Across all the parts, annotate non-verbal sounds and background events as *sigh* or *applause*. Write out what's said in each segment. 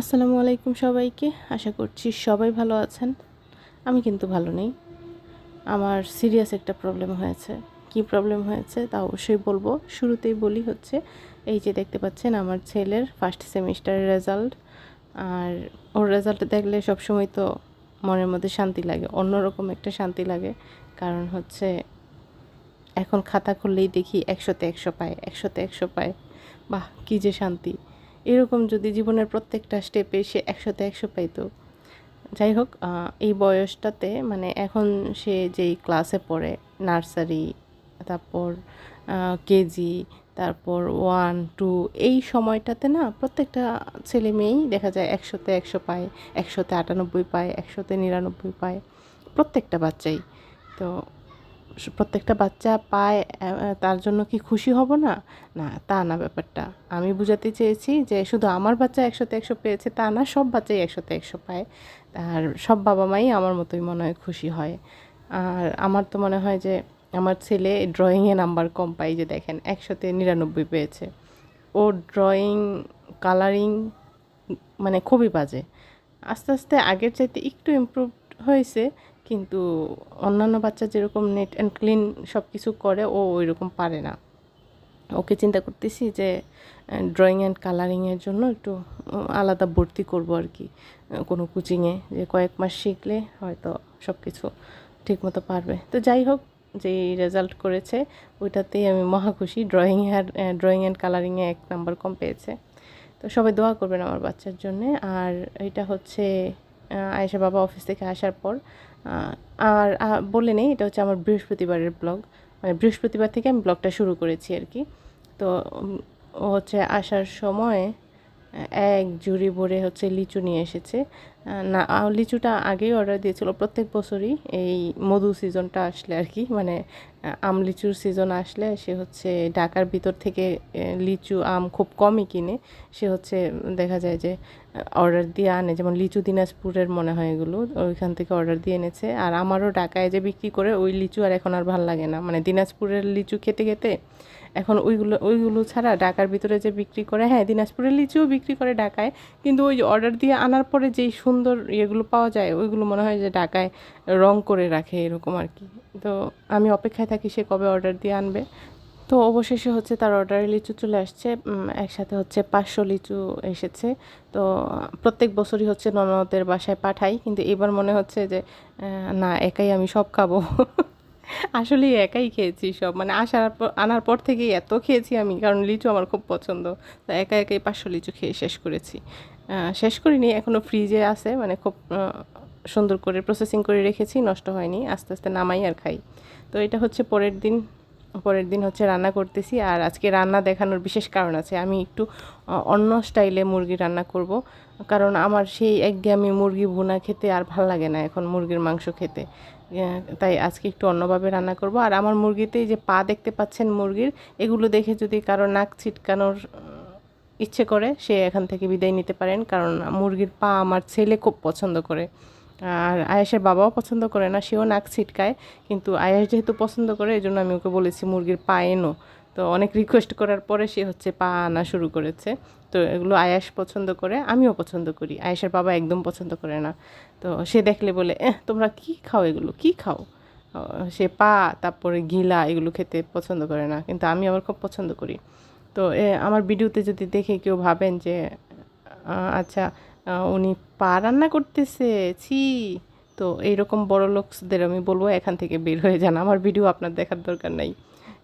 আসসালামু আলাইকুম সবাইকে। আশা করছি সবাই ভালো আছেন। আমি কিন্তু ভালো নেই। আমার সিরিয়াস একটা প্রবলেম হয়েছে। কি প্রবলেম হয়েছে তা অবশ্যই বলব। শুরুতেই বলি হচ্ছে, এই যে দেখতে পাচ্ছেন আমার ছেলের ফার্স্ট সেমিস্টারের রেজাল্ট আর ওর রেজাল্ট দেখলে সবসময় তো মনের মধ্যে শান্তি লাগে, অন্যরকম একটা শান্তি লাগে। কারণ হচ্ছে, এখন খাতা খুললেই দেখি একশোতে একশো পায়, একশোতে একশো পায়। বাহ, কী যে শান্তি। এরকম যদি জীবনের প্রত্যেকটা স্টেপে সে একশোতে একশো পাইতো। যাই হোক এই বয়সটাতে মানে এখন সে যেই ক্লাসে পড়ে নার্সারি তারপর কেজি, তারপর ওয়ান টু এই সময়টাতে না প্রত্যেকটা ছেলে মেয়েই দেখা যায় একশোতে একশো পায়, একশোতে আটানব্বই পায়, একশোতে নিরানব্বই পায়, প্রত্যেকটা বাচ্চাই। তো প্রত্যেকটা বাচ্চা পায় তার জন্য কি খুশি হব না? না, তা না ব্যাপারটা। আমি বুঝাতে চেয়েছি যে শুধু আমার বাচ্চা একশোতে একশো পেয়েছে, তা না, সব বাচ্চাই একশোতে একশো পায়। আর সব বাবা মাই আমার মতোই মনে হয় খুশি হয়। আর আমার তো মনে হয় যে আমার ছেলে ড্রয়িংয়ে নাম্বার কম পাই যে দেখেন, একশোতে নিরানব্বই পেয়েছে। ও ড্রয়িং কালারিং মানে খুবই বাজে। আস্তে আস্তে আগের চাইতে একটু ইমপ্রুভ হয়েছে কিন্তু অন্যান্য বাচ্চা যেরকম নেট অ্যান্ড ক্লিন সব কিছু করে, ও ওই রকম পারে না। ওকে চিন্তা করতেছি যে ড্রয়িং অ্যান্ড কালারিংয়ের জন্য একটু আলাদা ভর্তি করব আর কি। কোনো কোচিংয়ে যে কয়েক মাস শিখলে হয়তো সব কিছু ঠিকমতো পারবে। তো যাই হোক, যেই রেজাল্ট করেছে, ওইটাতেই আমি মহা খুশি। ড্রয়িং আর ড্রয়িং অ্যান্ড কালারিংয়ে এক নাম্বার কম পেয়েছে। তো সবাই দোয়া করবেন আমার বাচ্চার জন্যে। আর এটা হচ্ছে আয়েশা বাবা অফিস থেকে আসার পর আর বলে নেই, এটা হচ্ছে আমার বৃহস্পতিবারের ব্লগ মানে বৃহস্পতিবার থেকে আমি ব্লগটা শুরু করেছি আর কি। তো হচ্ছে আসার সময় এক জুড়ি ভরে হচ্ছে লিচু নিয়ে এসেছে। না লিচুটা আগেই অর্ডার দিয়েছিল। প্রত্যেক বছরই এই মধু সিজনটা আসলে আর কি মানে আম লিচুর সিজন আসলে সে হচ্ছে ঢাকার ভিতর থেকে লিচু, আম খুব কমই কিনে। সে হচ্ছে দেখা যায় যে অর্ডার দিয়ে আনে, যেমন লিচু দিনাজপুরের মনে হয় এগুলো, ওইখান থেকে অর্ডার দিয়ে এনেছে। আর আমারও ঢাকায় যে বিক্রি করে, ওই লিচু আর এখন আর ভালো লাগে না। মানে দিনাজপুরের লিচু খেতে খেতে, এখন ওইগুলো ওইগুলো ছাড়া ঢাকার ভিতরে যে বিক্রি করে হ্যাঁ দিনাজপুরের লিচুও বিক্রি করে ঢাকায়, কিন্তু ওই অর্ডার দিয়ে আনার পরে যেই সুন্দর ইয়েগুলো পাওয়া যায়, ওইগুলো মনে হয় যে ঢাকায় রং করে রাখে এরকম আর কি। তো আমি অপেক্ষায় থাকি সে কবে অর্ডার দিয়ে আনবে। তো অবশেষে হচ্ছে তার অর্ডারে লিচু চলে আসছে একসাথে হচ্ছে পাঁচশো লিচু এসেছে। তো প্রত্যেক বছরই হচ্ছে ননদের বাসায় পাঠাই, কিন্তু এবার মনে হচ্ছে যে না, একাই আমি সব খাব। *laughs* আসলে একাই খেয়েছি সব মানে আসার পর, আনার পর থেকেই এত খেয়েছি আমি, কারণ লিচু আমার খুব পছন্দ। তো একা একাই পাঁচশো লিচু খেয়ে শেষ করেছি। শেষ করিনি এখনও ফ্রিজে আছে মানে খুব সুন্দর করে প্রসেসিং করে রেখেছি, নষ্ট হয়নি, আস্তে আস্তে নামাই আর খাই। তো এটা হচ্ছে পরের দিন পরের দিন হচ্ছে রান্না করতেছি, আর আজকে রান্না দেখানোর বিশেষ কারণ আছে, আমি একটু অন্য স্টাইলে মুরগি রান্না করব, কারণ আমার সেই একঘেয়েমি মুরগি ভুনা খেতে আর ভালো লাগে না এখন মুরগির মাংস খেতে। তাই আজকে একটু অন্যভাবে রান্না করব, আর আমার মুরগিতে যে পা দেখতে পাচ্ছেন মুরগির, এগুলো দেখে যদি কারও নাক ছিটকানোর ইচ্ছে করে সে এখান থেকে বিদায় নিতে পারেন। কারণ মুরগির পা আমার ছেলে খুব পছন্দ করে। আর আয়েশের বাবাও পছন্দ করে না, সেও নাক ছিটকায়। কিন্তু আয়েশ যেহেতু পছন্দ করে এই জন্য আমি ওকে বলেছি, মুরগির পা এনো। তো অনেক রিকোয়েস্ট করার পরে সে হচ্ছে পা আনা শুরু করেছে। তো এগুলো আয়াস পছন্দ করে, আমিও পছন্দ করি। আয়েশের বাবা একদম পছন্দ করে না। তো সে দেখলে বলে, এহ, তোমরা কি খাও এগুলো? কি খাও? সে পা, তারপরে ঘিলা এগুলো খেতে পছন্দ করে না। কিন্তু আমি আবার খুব পছন্দ করি। তো আমার ভিডিওতে যদি দেখে কেউ ভাবেন যে আচ্ছা উনি পা রান্না করতেছে, ছি, তো এইরকম বড় লোকসদের আমি বলব এখান থেকে বের হয়ে যান। আমার ভিডিও আপনার দেখার দরকার নাই।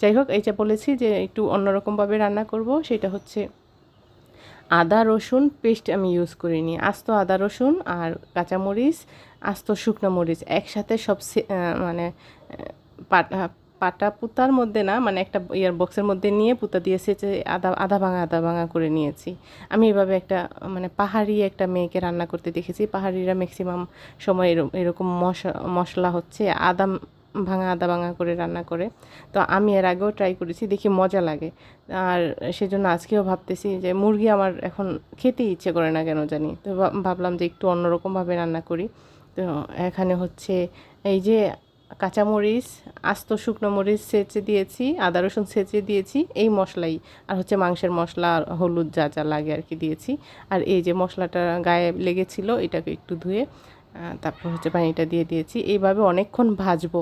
যাই হোক, এইটা বলেছি যে, একটু অন্যরকমভাবে রান্না করব। সেটা হচ্ছে আদা, রসুন পেস্ট আমি ইউজ করিনি। আস্ত আদা, রসুন আর কাঁচামরিচ, আস্ত শুকনো মরিচ একসাথে সব মানে পাটা পুতার মধ্যে না মানে একটা ইয়ার বক্সের মধ্যে নিয়ে পুতা দিয়ে সেচে আদা আধা ভাঙা আধা ভাঙা করে নিয়েছি। আমি এভাবে একটা মানে পাহাড়ি একটা মেয়েকে রান্না করতে দেখেছি। পাহাড়িরা ম্যাক্সিমাম সময় এরকম মশা, মশলা হচ্ছে আদা ভাঙা আদা ভাঙা করে রান্না করে। তো আমি এর আগেও ট্রাই করেছি, দেখি মজা লাগে। আর সেজন্য আজকেও ভাবতেছি যে মুরগি আমার এখন খেতে ইচ্ছে করে না কেন জানি। তো ভাবলাম যে একটু অন্যরকমভাবে রান্না করি। তো এখানে হচ্ছে এই যে কাঁচামরিচ, আস্ত শুকনো মরিচ ছেঁচে দিয়েছি, আদা রসুন ছেঁচে দিয়েছি, এই মশলাই, আর হচ্ছে মাংসের মশলা আর হলুদ যা যা লাগে আর কি দিয়েছি। আর এই যে মশলাটা গায়ে লেগেছিল, এটাকে একটু ধুয়ে তারপর হচ্ছে পানিটা দিয়ে দিয়েছি। এইভাবে অনেকক্ষণ ভাজবো।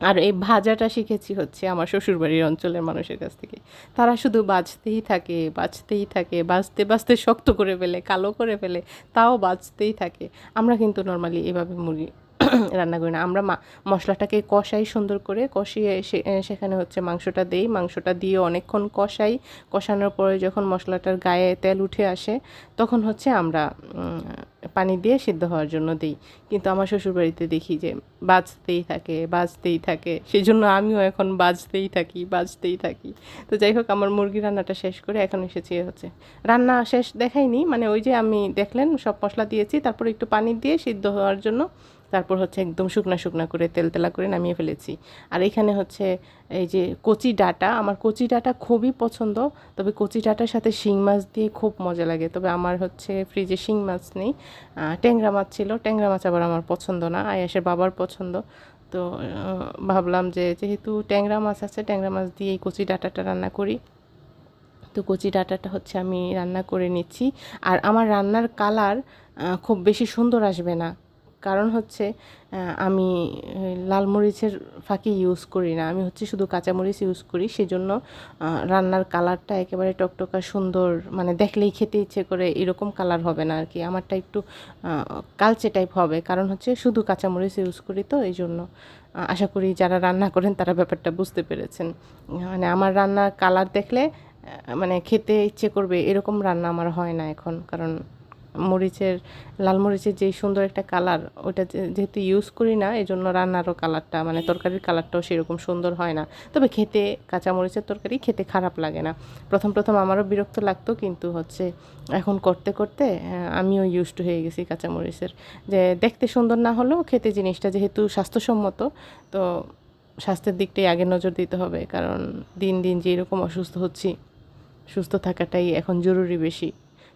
আর এই ভাজাটা শিখেছি হচ্ছে আমার শ্বশুরবাড়ির অঞ্চলের মানুষের কাছ থেকে। তারা শুধু বাজতেই থাকে বাজতেই থাকে, বাজতে বাজতে শক্ত করে ফেলে, কালো করে ফেলে, তাও বাজতেই থাকে। আমরা কিন্তু নর্মালি এভাবে মুরগি *coughs* রান্না করি না। আমরা মশলাটাকে কষাই সুন্দর করে। কষিয়ে সেখানে হচ্ছে মাংসটা দেই। মাংসটা দিয়ে অনেকক্ষণ কষাই। কষানোর পরে যখন মশলাটার গায়ে তেল উঠে আসে, তখন হচ্ছে আমরা পানি দিয়ে সিদ্ধ হওয়ার জন্য দিই। কিন্তু আমার শ্বশুরবাড়িতে দেখি যে বাজতেই থাকে বাজতেই থাকে। সেই জন্য আমিও এখন বাজতেই থাকি বাজতেই থাকি। তো যাই হোক, আমার মুরগি রান্নাটা শেষ করে এখন এসেছি হচ্ছে। রান্না শেষ দেখাইনি মানে ওই যে আমি দেখলেন সব মশলা দিয়েছি, তারপর একটু পানি দিয়ে সিদ্ধ হওয়ার জন্য তারপর হচ্ছে একদম শুকনা শুকনা করে তেল তেলা করে নামিয়ে ফেলেছি। আর এখানে হচ্ছে এই যে কচি ডাটা, আমার কচি ডাটা খুবই পছন্দ, তবে কচি ডাটার সাথে শিং মাছ দিয়ে খুব মজা লাগে। তবে আমার হচ্ছে ফ্রিজে শিং মাছ নেই ট্যাংরা মাছ ছিল, ট্যাংরা মাছ আবার আমার পছন্দ না, আয়াসের বাবার পছন্দ। তো ভাবলাম যে যেহেতু ট্যাংরা মাছ আছে, ট্যাংরা মাছ দিয়ে এই কচি ডাটাটা রান্না করি। তো কচি ডাটাটা হচ্ছে আমি রান্না করে নিচ্ছি। আর আমার রান্নার কালার খুব বেশি সুন্দর আসবে না। কারণ হচ্ছে আমি লাল মরিচের ফাঁকি ইউজ করি না। আমি হচ্ছে শুধু কাঁচামরিচ ইউজ করি। সেজন্য রান্নার কালারটা একেবারে টকটকা, সুন্দর মানে দেখলেই খেতে ইচ্ছে করে এরকম কালার হবে না আর কি আমারটা একটু কালচে টাইপ হবে। কারণ হচ্ছে শুধু কাঁচামরিচ ইউজ করি তো এই জন্য আশা করি যারা রান্না করেন তারা ব্যাপারটা বুঝতে পেরেছেন। মানে আমার রান্নার কালার দেখলে মানে খেতে ইচ্ছে করবে, এরকম রান্না আমার হয় না এখন। কারণ মরিচের, লাল মরিচের যেই সুন্দর একটা কালার ওটা যেহেতু ইউজ করি না এই জন্য রান্নারও কালারটা মানে তরকারির কালারটাও সেরকম সুন্দর হয় না। তবে খেতে, কাঁচা মরিচের তরকারি খেতে খারাপ লাগে না। প্রথম প্রথম আমারও বিরক্ত লাগতো, কিন্তু হচ্ছে এখন করতে করতে আমিও ইউজড হয়ে গেছি কাঁচা মরিচের। যে দেখতে সুন্দর না হলেও খেতে জিনিসটা যেহেতু স্বাস্থ্যসম্মত, তো স্বাস্থ্যের দিকটাই আগে নজর দিতে হবে, কারণ দিন দিন যে এরকম অসুস্থ হচ্ছি, সুস্থ থাকাটাই এখন জরুরি বেশি।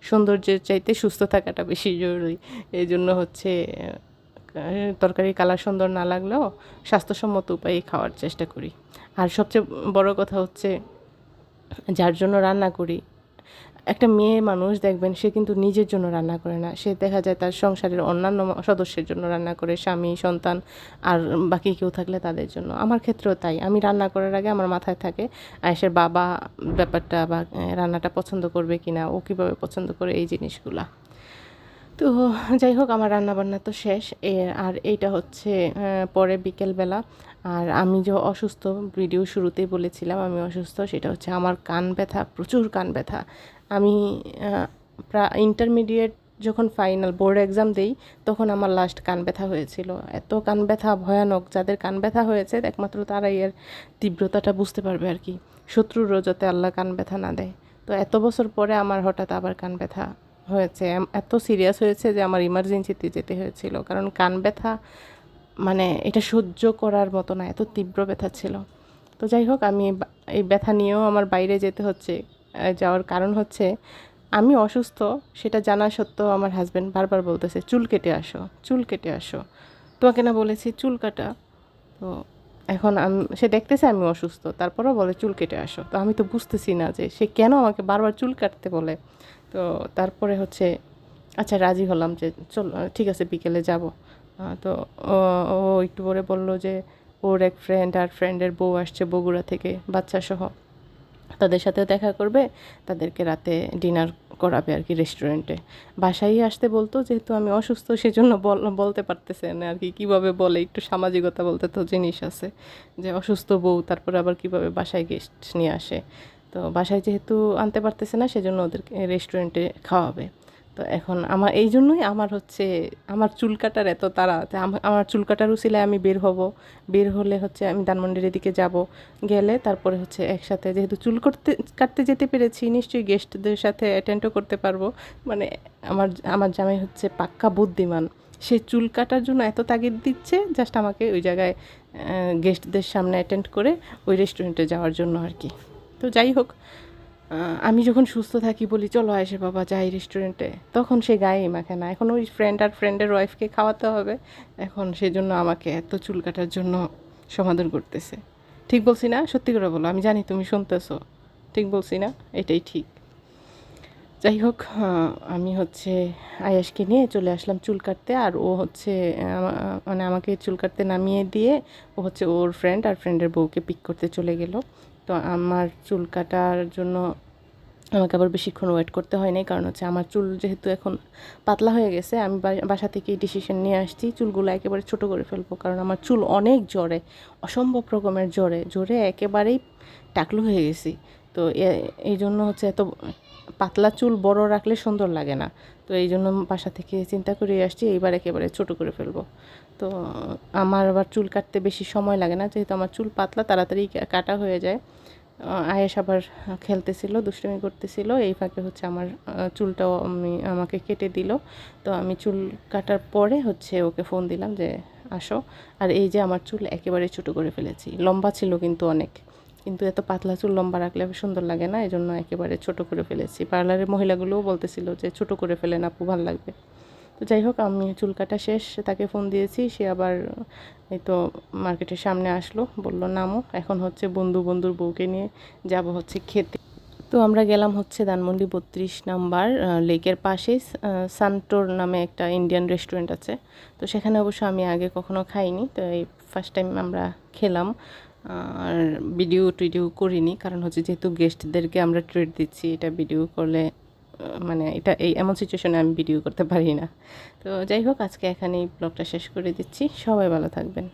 সৌন্দর্যের চাইতে সুস্থ থাকাটা বেশি জরুরি। এই জন্য হচ্ছে তরকারি কালার সুন্দর না লাগলেও স্বাস্থ্যসম্মত উপায়ে খাওয়ার চেষ্টা করি। আর সবচেয়ে বড় কথা হচ্ছে, যার জন্য রান্না করি একটা মেয়ে মানুষ দেখবেন, সে কিন্তু নিজের জন্য রান্না করে না। সে দেখা যায় তার সংসারের অন্যান্য সদস্যের জন্য রান্না করে, স্বামী, সন্তান আর বাকি কেউ থাকলে তাদের জন্য। আমার ক্ষেত্রেও তাই। আমি রান্না করার আগে আমার মাথায় থাকে আয়েসের বাবা ব্যাপারটা বা রান্নাটা পছন্দ করবে কি না ও কীভাবে পছন্দ করে এই জিনিসগুলা। তো যাই হোক, আমার রান্না বান্না তো শেষ। আর এইটা হচ্ছে পরে বিকেলবেলা। আর আমি যে অসুস্থ, ভিডিও শুরুতেই বলেছিলাম, আমি অসুস্থ, সেটা হচ্ছে আমার কান ব্যথা, প্রচুর কান ব্যথা। আমি ইন্টারমিডিয়েট যখন ফাইনাল বোর্ড এক্সাম দেই, তখন আমার লাস্ট কান ব্যথা হয়েছিল। এত কান ব্যথা ভয়ানক, যাদের কান ব্যথা হয়েছে, একমাত্র তারাই এর তীব্রতাটা বুঝতে পারবে আর কি। শত্রুরও যাতে আল্লাহ কান ব্যথা না দেয়। তো এত বছর পরে আমার হঠাৎ আবার কান ব্যথা হয়েছে। এত সিরিয়াস হয়েছে যে আমার ইমার্জেন্সিতে যেতে হয়েছিল। কারণ কান ব্যথা মানে এটা সহ্য করার মতো না, এত তীব্র ব্যথা ছিল। তো যাই হোক, আমি এই ব্যথা নিয়েও আমার বাইরে যেতে হচ্ছে। যাওয়ার কারণ হচ্ছে আমি অসুস্থ, সেটা জানা সত্ত্বেও আমার হাজব্যান্ড বারবার বলতেছে, চুল কেটে আসো, চুল কেটে আসো। তোমাকে না বলেছি, চুল কাটা। তো এখন আমি, সে দেখতেছে আমি অসুস্থ, তারপরেও বলে, চুল কেটে আসো। তো আমি তো বুঝতেছি না যে সে কেন আমাকে বারবার চুল কাটতে বলে। তো তারপরে হচ্ছে আচ্ছা রাজি হলাম যে চল ঠিক আছে, বিকেলে যাব। তো ও- একটু পরে বলল যে, ওর এক ফ্রেন্ড আর ফ্রেন্ডের বউ আসছে বগুড়া থেকে বাচ্চা সহ তাদের সাথেও দেখা করবে, তাদেরকে রাতে ডিনার করাবে আর কি রেস্টুরেন্টে বাসায় আসতে বলতো, যেহেতু আমি অসুস্থ, সেজন্য বল- বলতে পারতেছে না আর কি। কীভাবে বলে? একটু সামাজিকতা বলতে তো জিনিস আছে যে, অসুস্থ বউ, তারপর আবার কীভাবে বাসায় গেস্ট নিয়ে আসে? তো বাসায় যেহেতু আনতে পারতেছে না, সেজন্য ওদেরকে রেস্টুরেন্টে খাওয়াবে। তো এখন আমার, এই জন্যই আমার হচ্ছে, আমার চুল কাটার এত তাড়া। আমার চুল কাটার উচিলায় আমি বের হব। বের হলে হচ্ছে আমি ধানমন্ডির দিকে যাব। গেলে তারপরে হচ্ছে একসাথে, যেহেতু চুল করতে, কাটতে যেতে পেরেছি, নিশ্চয়ই গেস্টদের সাথে অ্যাটেন্ডও করতে পারব। মানে আমার আমার জামাই হচ্ছে পাক্কা বুদ্ধিমান। সে চুল কাটার জন্য এত তাগিদ দিচ্ছে জাস্ট আমাকে ওই জায়গায় গেস্টদের সামনে অ্যাটেন্ড করে ওই রেস্টুরেন্টে যাওয়ার জন্য আর কি। তো যাই হোক আমি যখন সুস্থ থাকি বলি, চলো আয়েসে বাবা, যাই রেস্টুরেন্টে তখন সে গায়েই মাখে না। এখন ওই ফ্রেন্ড আর ফ্রেন্ডের ওয়াইফকে খাওয়াতে হবে। এখন সেজন্য আমাকে এত চুল কাটার জন্য সমাধান করতেছে। ঠিক বলছি না? সত্যি করে বলো, আমি জানি তুমি শুনতেছো। ঠিক বলছি না? এটাই ঠিক। যাই হোক আমি হচ্ছে আয়াসকে নিয়ে চলে আসলাম চুল কাটতে আর ও হচ্ছে মানে আমাকে চুল কাটতে নামিয়ে দিয়ে ও হচ্ছে ওর ফ্রেন্ড আর ফ্রেন্ডের বউকে পিক করতে চলে গেল। তো আমার চুল কাটার জন্য আমাকে আবার বেশিক্ষণ ওয়েট করতে হয় নাই, কারণ হচ্ছে আমার চুল যেহেতু এখন পাতলা হয়ে গেছে, আমি বাসা থেকে ডিসিশন নিয়ে আসছি। চুলগুলো একেবারে ছোট করে ফেলব, কারণ আমার চুল অনেক জ্বরে, অসম্ভব রকমের জ্বরে জ্বরে একেবারেই টাকলু হয়ে গেছি। তো এই জন্য হচ্ছে এত পাতলা চুল বড় রাখলে সুন্দর লাগে না। তো এই জন্য বাসা থেকে চিন্তা করে আসছি, এইবার একেবারে ছোট করে ফেলব। তো আমার আবার চুল কাটতে বেশি সময় লাগে না, যেহেতু আমার চুল পাতলা, তাড়াতাড়ি কাটা হয়ে যায়। আয়েস আবার খেলতেছিল, দুষ্টুমি করতেছিল, এই ফাঁকে হচ্ছে আমার চুলটাও আমি, আমাকে কেটে দিল। তো আমি চুল কাটার পরে হচ্ছে ওকে ফোন দিলাম যে, আসো। আর এই যে আমার চুল একেবারে ছোট করে ফেলেছি, লম্বা ছিল কিন্তু অনেক। কিন্তু এত পাতলা চুল লম্বা রাখলে সুন্দর লাগে না? এই জন্য একেবারে ছোট করে ফেলেছি। পার্লারের মহিলাগুলোও বলতেছিল যে, ছোট করে ফেলেন আপু, ভালো লাগবে। তো যাই হোক, আমি চুল কাটা শেষ, তাকে ফোন দিয়েছি। সে আবার এই তো মার্কেটের সামনে আসলো, বলল, নামো, এখন হচ্ছে বন্ধু বন্ধুর বউকে নিয়ে যাব হচ্ছে খেতে। তো আমরা গেলাম হচ্ছে ধানমন্ডি বত্রিশ নাম্বার লেকের পাশেই সান্টোর নামে একটা ইন্ডিয়ান রেস্টুরেন্ট আছে। তো সেখানে অবশ্য আমি আগে কখনো খাইনি, তো এই ফার্স্ট টাইম আমরা খেলাম। আর ভিডিও টিডিও করিনি, কারণ হচ্ছে যেহেতু গেস্টদেরকে আমরা ট্রিট দিচ্ছি, এটা ভিডিও করলে মানে এটা এই এমন সিচুয়েশনে আমি ভিডিও করতে পারি না। তো যাই হোক, আজকে এখানেই ব্লগটা শেষ করে দিচ্ছি। সবাই ভালো থাকবেন।